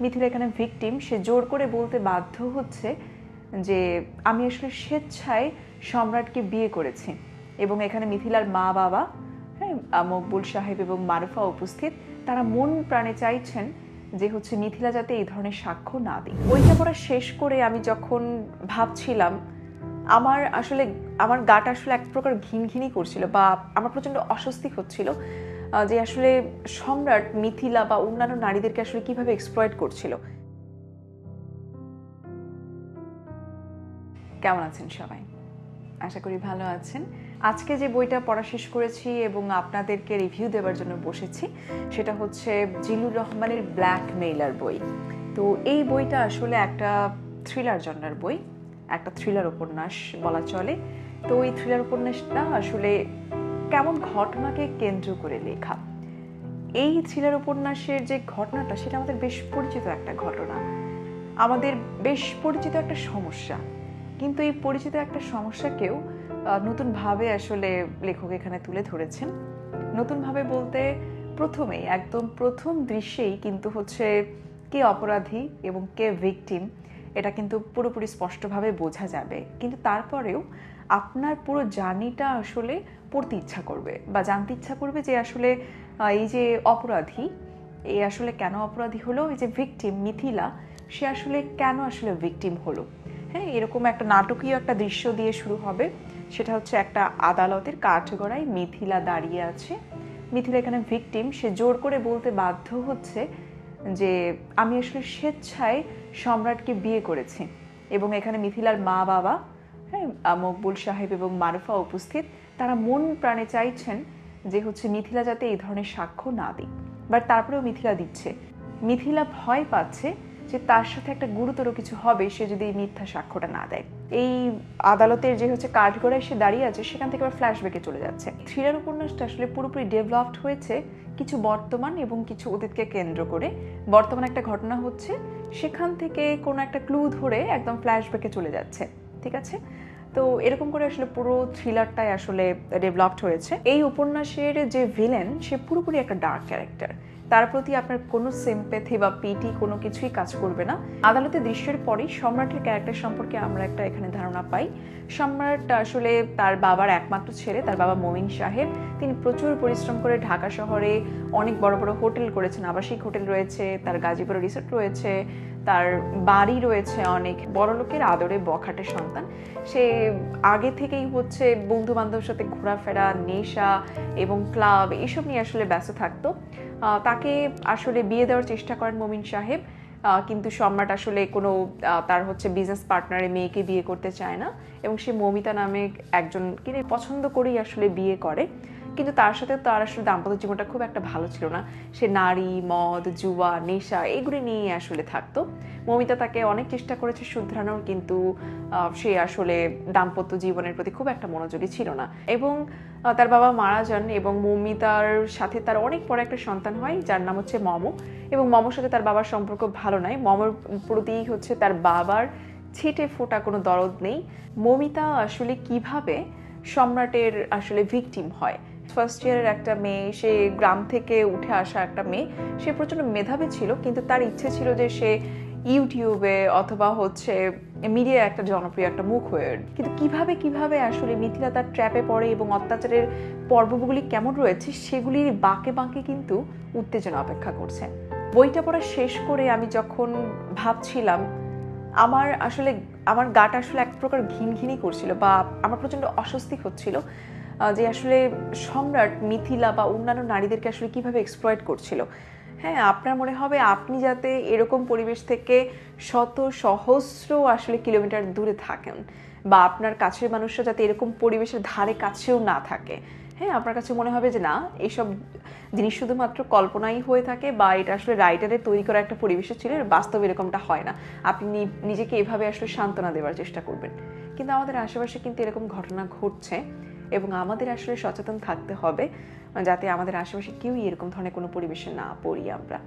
মিথিলা এখানে ভিকটিম সে জোর করে বলতে বাধ্য হচ্ছে যে আমি আসলে স্বেচ্ছায় সম্রাটকে বিয়ে করেছি এবং এখানে মিথিলার মা বাবা হ্যাঁ মকবুল সাহেব এবং মারুফা উপস্থিত, তারা মন প্রাণে চাইছেন যে হচ্ছে মিথিলা যাতে এই ধরনের সাক্ষ্য না দিই। বইটা পড়া শেষ করে আমি যখন ভাবছিলাম, আমার আসলে, আমার গাটা আসলে এক প্রকার ঘিন ঘিনই করছিল বা আমার প্রচণ্ড অস্বস্তি হচ্ছিল যে আসলে সম্রাট মিথিলা বা অন্যান্য নারীদেরকে আসলে কীভাবে এক্সপ্লয়েট করছিল। কেমন আছেন সবাই? আশা করি ভালো আছেন। আজকে যে বইটা পড়া শেষ করেছি এবং আপনাদেরকে রিভিউ দেওয়ার জন্য বসেছি, সেটা হচ্ছে জিলুর রহমানের ব্ল্যাক মেইলার বই। তো এই বইটা আসলে একটা থ্রিলার জন্নার বই, একটা থ্রিলার উপন্যাস বলা চলে। তো এই থ্রিলার উপন্যাসটা আসলে কেমন ঘটনাকে কেন্দ্র করে লেখা? এই থ্রিলার উপন্যাসের যে ঘটনাটা, সেটা আমাদের বেশ পরিচিত একটা ঘটনা। আমাদের বেশ পরিচিত একটা সমস্যা। কিন্তু এই পরিচিত একটা সমস্যাকেও নতুনভাবে আসলে লেখক এখানে তুলে ধরেছেন। নতুনভাবে বলতে প্রথমেই, একদম প্রথম দৃশ্যেই কিন্তু হচ্ছে কে অপরাধী এবং কে ভিকটিম, এটা কিন্তু পুরোপুরি স্পষ্টভাবে বোঝা যাবে। কিন্তু তারপরেও আপনার পুরো জার্নিটা আসলে পড়তে ইচ্ছা করবে বা জানতে ইচ্ছা করবে যে আসলে এই যে অপরাধী এই আসলে কেন অপরাধী হলো? এই যে ভিকটিম মিথিলা, সে আসলে কেন আসলে ভিকটিম হলো? হ্যাঁ এরকম একটা নাটকীয় একটা দৃশ্য দিয়ে শুরু হবে। সেটা হচ্ছে একটা আদালতের কাঠগড়ায় মিথিলা দাঁড়িয়ে আছে। মিথিলা এখানে ভিকটিম সে জোর করে বলতে বাধ্য হচ্ছে যে, আমি আসলে স্বেচ্ছায় সম্রাটকে বিয়ে করেছি এবং এখানে মিথিলার মা বাবা হ্যাঁ মকবুল সাহেব এবং মারুফা উপস্থিত। তারা মন প্রাণে চাইছেন যে হচ্ছে মিথিলা যাতে এই ধরনের সাক্ষ্য না দিই বাট তারপরেও মিথিলা দিচ্ছে। মিথিলা ভয় পাচ্ছে যে তার সাথে একটা গুরুতর কিছু হবে, সে যদি এই মিথ্যা সাক্ষ্যটা না দেয়। এই আদালতের যে হচ্ছে কাঠগড়ায় সে দাঁড়িয়ে আছে, সেখান থেকে আবার ফ্ল্যাশব্যাকে চলে যাচ্ছে। থ্রিলার উপন্যাসটা আসলে পুরোপুরি ডেভেলপড হয়েছে কিছু বর্তমান এবং কিছু অতীতকে কেন্দ্র করে। বর্তমান একটা ঘটনা হচ্ছে, সেখান থেকে কোনো একটা ক্লু ধরে একদম ফ্ল্যাশব্যাকে চলে যাচ্ছে। ঠিক আছে? তো এরকম করে আসলে পুরো থ্রিলারটাই আসলে ডেভেলপড হয়েছে। এই উপন্যাসের যে ভিলেন সে পুরোপুরি একটা ডার্ক ক্যারেক্টার তার প্রতি আপনার কোনো সিম্পেথি বা পিটি কোনো কিছুই কাজ করবে না। আদালতে দৃশ্যের পরেই সম্রাটের ক্যারেক্টার সম্পর্কে আমরা একটা এখানে ধারণা পাই। সম্রাট আসলে তার বাবার একমাত্র ছেলে, তার বাবা মমিন সাহেব তিনি প্রচুর পরিশ্রম করে ঢাকা শহরে অনেক বড় বড় হোটেল করেছেন। আবাসিক হোটেল রয়েছে, তার গাজীপুরে রিসোর্ট রয়েছে, তার বাড়ি রয়েছে অনেক। বড় লোকের আদরে বখাটে সন্তান। সে আগে থেকেই হচ্ছে বন্ধু বান্ধবের সাথে ঘোরাফেরা, নেশা এবং ক্লাব এসব নিয়ে আসলে ব্যস্ত থাকতো। তাকে আসলে বিয়ে দেওয়ার চেষ্টা করেন মমিন সাহেব। কিন্তু সম্রাট আসলে কোনো তার হচ্ছে বিজনেস পার্টনারের মেয়েকে বিয়ে করতে চায় না। এবং সে মমিতা নামে একজনকে পছন্দ করেই আসলে বিয়ে করে। কিন্তু তার সাথে তার আসলে দাম্পত্য জীবনটা খুব একটা ভালো ছিল না। সে নারী, মদ, জুয়া, নেশা এগুলি নিয়ে আসলে থাকতো। মমিতা তাকে অনেক চেষ্টা করেছে শুধরানোর কিন্তু সে আসলে দাম্পত্য জীবনের প্রতি খুব একটা মনোযোগী ছিল না। এবং তার বাবা মারা যান এবং মমিতার সাথে তার অনেক বড় একটা সন্তান হয়, যার নাম হচ্ছে মমো। এবং মমোর সাথে তার বাবার সম্পর্ক ভালো নয়। মমোর প্রতি হচ্ছে তার বাবার ছিটে ফোটা কোনো দরদ নেই। মমিতা আসলে কীভাবে সম্রাটের আসলে ভিকটিম হয় ফার্স্ট ইয়ারের একটা মেয়ে, সে গ্রাম থেকে উঠে আসা একটা মেয়ে, সে প্রচণ্ড মেধাবী ছিল, কিন্তু তার ইচ্ছে ছিল যে সে ইউটিউবে অথবা হচ্ছে মিডিয়া একটা জনপ্রিয় একটা মুখ হয়ে। কিন্তু কীভাবে কীভাবে আসলে মিথিলা তার ট্র্যাপে পড়ে এবং অত্যাচারের পর্বগুলি কেমন রয়েছে, সেগুলির বাঁকে বাঁকে কিন্তু উত্তেজনা অপেক্ষা করছে বইটা পড়া শেষ করে আমি যখন ভাবছিলাম, আমার আসলে, আমার গাটা আসলে এক প্রকার ঘিন ঘিনই করছিল বা আমার প্রচণ্ড অস্বস্তি হচ্ছিল যে আসলে সম্রাট, মিথিলা বা অন্যান্য নারীদেরকে আসলে কীভাবে এক্সপ্লয়েট করছিল। হ্যাঁ আপনার মনে হবে আপনি যাতে এরকম পরিবেশ থেকে শত সহস্র আসলে কিলোমিটার দূরে থাকেন বা আপনার কাছের মানুষরা যাতে এরকম পরিবেশের ধারে কাছেও না থাকে। হ্যাঁ আপনার কাছে মনে হবে যে না এইসব জিনিস শুধুমাত্র কল্পনাই হয়ে থাকে বা এটা আসলে রাইটারের তৈরি করা একটা পরিবেশে ছিল বাস্তবে এরকমটা হয় না। আপনি নিজেকে এভাবে আসলে সান্ত্বনা দেওয়ার চেষ্টা করবেন। কিন্তু আমাদের আশেপাশে কিন্তু এরকম ঘটনা ঘটছে। এবং আমাদের আসলে সচেতন থাকতে হবে, যাতে আমাদের আশেপাশে কেউই এরকম ধরনের কোনো পরিবেশে না পড়ি আমরা।